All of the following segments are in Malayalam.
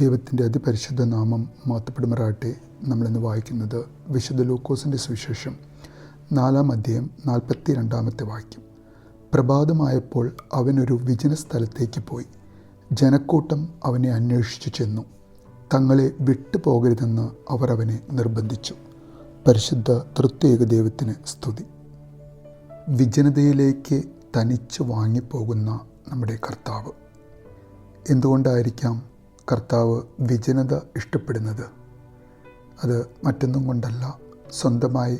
ദൈവത്തിന്റെ അതിപരിശുദ്ധ നാമം മാത്തപ്പെടുമറാട്ടെ നമ്മളിന്ന് വായിക്കുന്നത് വിശുദ്ധ ലൂക്കോസിന്റെ സുവിശേഷം നാലാം അധ്യായം നാൽപ്പത്തി രണ്ടാമത്തെ വാക്യം. പ്രഭാതമായപ്പോൾ അവനൊരു വിജന സ്ഥലത്തേക്ക് പോയി. ജനക്കൂട്ടം അവനെ അന്വേഷിച്ചു ചെന്നു. തങ്ങളെ വിട്ടുപോകരുതെന്ന് അവർ അവനെ നിർബന്ധിച്ചു. പരിശുദ്ധ തൃത്യേക ദൈവത്തിന് സ്തുതി. വിജനതയിലേക്ക് തനിച്ച് വാങ്ങിപ്പോകുന്ന നമ്മുടെ കർത്താവ്. എന്തുകൊണ്ടായിരിക്കാം കർത്താവ് വിജനത ഇഷ്ടപ്പെടുന്നത്. അത് മറ്റൊന്നും കൊണ്ടല്ല സ്വന്തമായി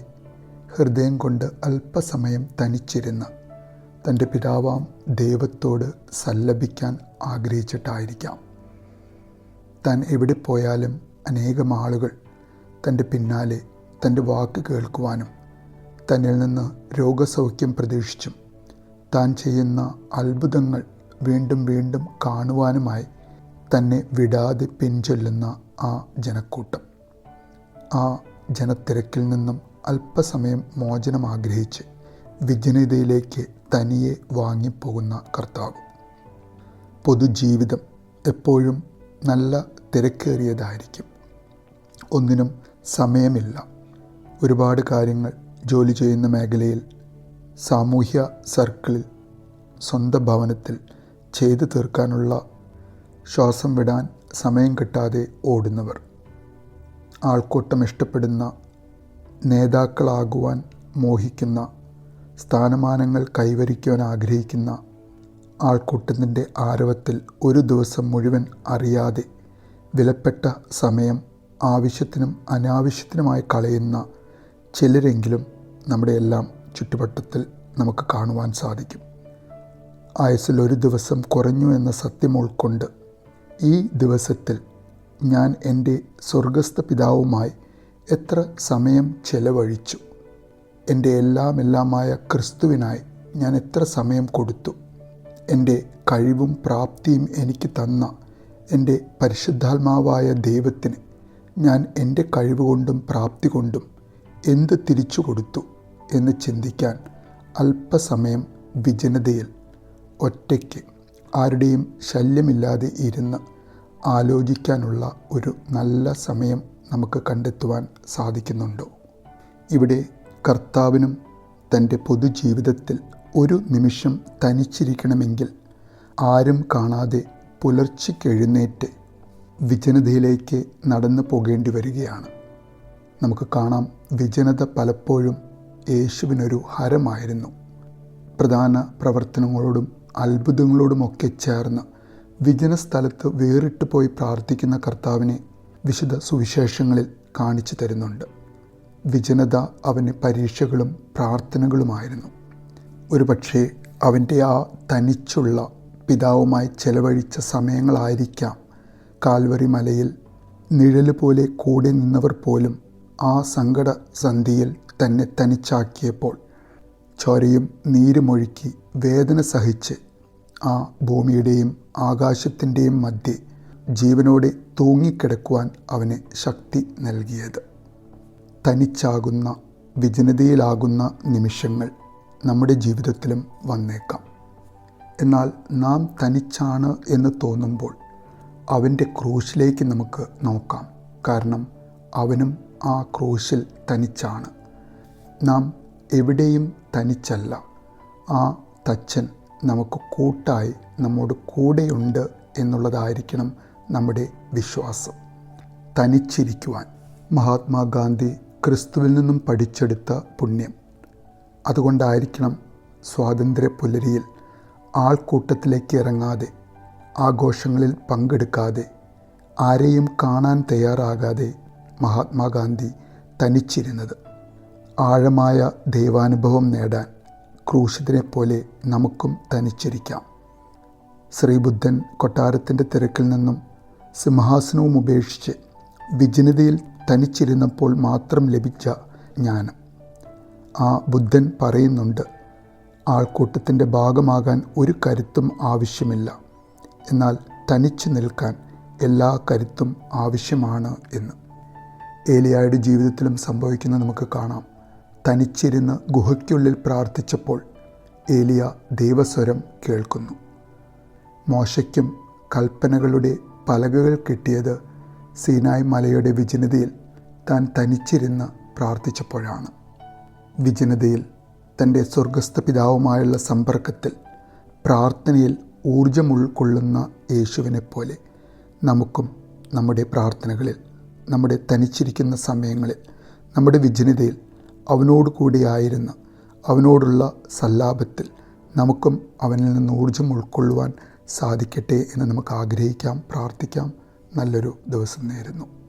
ഹൃദയം കൊണ്ട് അല്പസമയം തനിച്ചിരുന്ന തന്റെ പിതാവാം ദൈവത്തോട് സല്ലപിക്കാൻ ആഗ്രഹിച്ചിട്ടായിരിക്കാം. താൻ എവിടെ പോയാലും അനേകം ആളുകൾ തന്റെ പിന്നാലെ തന്റെ വാക്ക് കേൾക്കുവാനും തന്നിൽ നിന്ന് രോഗസൗഖ്യം പ്രതീക്ഷിച്ചും താൻ ചെയ്യുന്ന അത്ഭുതങ്ങൾ വീണ്ടും വീണ്ടും കാണുവാനുമായി തന്നെ വിടാതെ പിൻചൊല്ലുന്ന ആ ജനക്കൂട്ടം. ആ ജനത്തിരക്കിൽ നിന്നും അല്പസമയം മോചനം ആഗ്രഹിച്ച് വിജനതയിലേക്ക് തനിയെ വാങ്ങിപ്പോകുന്ന കർത്താവ്. പൊതുജീവിതം എപ്പോഴും നല്ല തിരക്കേറിയതായിരിക്കും. ഒന്നിനും സമയമില്ല. ഒരുപാട് കാര്യങ്ങൾ ജോലി ചെയ്യുന്ന മേഖലയിൽ സാമൂഹ്യ സർക്കിളിൽ സ്വന്തം ഭവനത്തിൽ ചെയ്തു തീർക്കാനുള്ള ശ്വാസം വിടാൻ സമയം കിട്ടാതെ ഓടുന്നവർ. ആൾക്കൂട്ടം ഇഷ്ടപ്പെടുന്ന നേതാക്കളാകുവാൻ മോഹിക്കുന്ന സ്ഥാനമാനങ്ങൾ കൈവരിക്കുവാൻ ആഗ്രഹിക്കുന്ന ആൾക്കൂട്ടത്തിന്റെ ആരവത്തിൽ ഒരു ദിവസം മുഴുവൻ അറിയാതെ വിലപ്പെട്ട സമയം ആവശ്യത്തിനും അനാവശ്യത്തിനുമായി കളയുന്ന ചിലരെങ്കിലും നമ്മുടെ എല്ലാം ചുറ്റുവട്ടത്തിൽ നമുക്ക് കാണുവാൻ സാധിക്കും. ആയുസ്സിൽ ഒരു ദിവസം കുറഞ്ഞു എന്ന സത്യം ഉൾക്കൊണ്ട് ഈ ദിവസത്തിൽ ഞാൻ എന്റെ സ്വർഗസ്ഥ പിതാവുമായി എത്ര സമയം ചെലവഴിച്ചു? എന്റെ എല്ലാം എല്ലാമായ ക്രിസ്തുവിനായി ഞാൻ എത്ര സമയം കൊടുത്തു? എന്റെ കഴിവും പ്രാപ്തിയും എനിക്ക് തന്ന എന്റെ പരിശുദ്ധാത്മാവായ ദൈവത്തിന് ഞാൻ എന്റെ കഴിവുകൊണ്ടും പ്രാപ്തി കൊണ്ടും എന്ത് തിരിച്ചു കൊടുത്തു എന്ന് ചിന്തിക്കാൻ അല്പസമയം വിജനതയിൽ ഒറ്റയ്ക്ക് ആരുടെയും ശല്യമില്ലാതെ ഇരുന്ന് ആലോചിക്കാനുള്ള ഒരു നല്ല സമയം നമുക്ക് കണ്ടെത്തുവാൻ സാധിക്കുന്നുണ്ടോ? ഇവിടെ കർത്താവിനും തന്റെ പൊതുജീവിതത്തിൽ ഒരു നിമിഷം തനിച്ചിരിക്കണമെങ്കിൽ ആരും കാണാതെ പുലർച്ചയ്ക്കെഴുന്നേറ്റ് വിജനതയിലേക്ക് നടന്നു പോകേണ്ടി വരികയാണ്. നമുക്ക് കാണാം വിജനത പലപ്പോഴും യേശുവിനൊരു ഹരമായിരുന്നു. പ്രധാന പ്രവർത്തനങ്ങളോടും അത്ഭുതങ്ങളോടുമൊക്കെ ചേർന്ന് വിജന സ്ഥലത്ത് വേറിട്ട് പോയി പ്രാർത്ഥിക്കുന്ന കർത്താവിനെ വിശുദ്ധ സുവിശേഷങ്ങളിൽ കാണിച്ചു തരുന്നുണ്ട്. വിജനത അവന് പരീക്ഷകളും പ്രാർത്ഥനകളുമായിരുന്നു. ഒരുപക്ഷെ അവന്റെ ആ തനിച്ചുള്ള പിതാവുമായി ചെലവഴിച്ച സമയങ്ങളായിരിക്കാം കാൽവറി മലയിൽ നിഴൽ പോലെ കൂടെ നിന്നവർ പോലും ആ സങ്കട സന്ധിയിൽ തന്നെ തനിച്ചാക്കിയപ്പോൾ. ചോരയും നീരുമൊഴുക്കി വേദന സഹിച്ച് ആ ഭൂമിയുടെയും ആകാശത്തിന്റെയും മധ്യേ ജീവനോടെ തൂങ്ങിക്കിടക്കുവാൻ അവന് ശക്തി നൽകിയത്. തനിച്ചാകുന്ന വിജനതയിലാകുന്ന നിമിഷങ്ങൾ നമ്മുടെ ജീവിതത്തിലും വന്നേക്കാം. എന്നാൽ നാം തനിച്ചാണ് എന്ന് തോന്നുമ്പോൾ അവന്റെ ക്രൂശിലേക്ക് നമുക്ക് നോക്കാം. കാരണം അവനും ആ ക്രൂശിൽ തനിച്ചാണ്. നാം എവിടെയും തനിച്ചല്ല. ആ തച്ചൻ നമുക്ക് കൂട്ടായി നമ്മോട് കൂടെയുണ്ട് എന്നുള്ളതായിരിക്കണം നമ്മുടെ വിശ്വാസം. തനിച്ചിരിക്കുവാൻ മഹാത്മാഗാന്ധി ക്രിസ്തുവിൽ നിന്നും പഠിച്ചെടുത്ത പുണ്യം. അതുകൊണ്ടായിരിക്കണം സ്വാതന്ത്ര്യ പുലരിയിൽ ആൾക്കൂട്ടത്തിലേക്ക് ഇറങ്ങാതെ ആഘോഷങ്ങളിൽ പങ്കെടുക്കാതെ ആരെയും കാണാൻ തയ്യാറാകാതെ മഹാത്മാഗാന്ധി തനിച്ചിരുന്നത്. ആഴമായ ദൈവാനുഭവം നേടാൻ ക്രൂശിതനെ പോലെ നമുക്കും തനിച്ചിരിക്കാം ശ്രീബുദ്ധൻ കൊട്ടാരത്തിന്റെ തിരക്കിൽ നിന്നും സിംഹാസനവും ഉപേക്ഷിച്ച് വിജനതയിൽ തനിച്ചിരുന്നപ്പോൾ മാത്രം ലഭിച്ച ജ്ഞാനം. ആ ബുദ്ധൻ പറയുന്നുണ്ട് ആൾക്കൂട്ടത്തിന്റെ ഭാഗമാകാൻ ഒരു കരുത്തും ആവശ്യമില്ല. എന്നാൽ തനിച്ചു നിൽക്കാൻ എല്ലാ കരുത്തും ആവശ്യമാണ് എന്ന്. ഏലിയായുടെ ജീവിതത്തിലും സംഭവിക്കുന്നത് നമുക്ക് കാണാം. തനിച്ചിരുന്ന് ഗുഹയ്ക്കുള്ളിൽ പ്രാർത്ഥിച്ചപ്പോൾ ഏലിയ ദൈവസ്വരം കേൾക്കുന്നു. മോശയ്ക്കും കൽപ്പനകളുടെ പലകകൾ കിട്ടിയത് സീനായ് മലയുടെ വിജനതയിൽ താൻ തനിച്ചിരുന്ന് പ്രാർത്ഥിച്ചപ്പോഴാണ്. വിജനതയിൽ തന്റെ സ്വർഗസ്ഥ പിതാവുമായുള്ള സമ്പർക്കത്തിൽ പ്രാർത്ഥനയിൽ ഊർജം ഉൾക്കൊള്ളുന്ന യേശുവിനെ പോലെ നമുക്കും നമ്മുടെ പ്രാർത്ഥനകളിൽ നമ്മുടെ തനിച്ചിരിക്കുന്ന സമയങ്ങളിൽ നമ്മുടെ വിജനതയിൽ അവനോട് കൂടിയായിരുന്ന അവനോടുള്ള സല്ലാപത്തിൽ നമുക്കും അവനിൽ നിന്ന് ഊർജം ഉൾക്കൊള്ളുവാൻ സാധിക്കട്ടെ എന്ന് നമുക്ക് ആഗ്രഹിക്കാം പ്രാർത്ഥിക്കാം. നല്ലൊരു ദിവസം നേരുന്നു.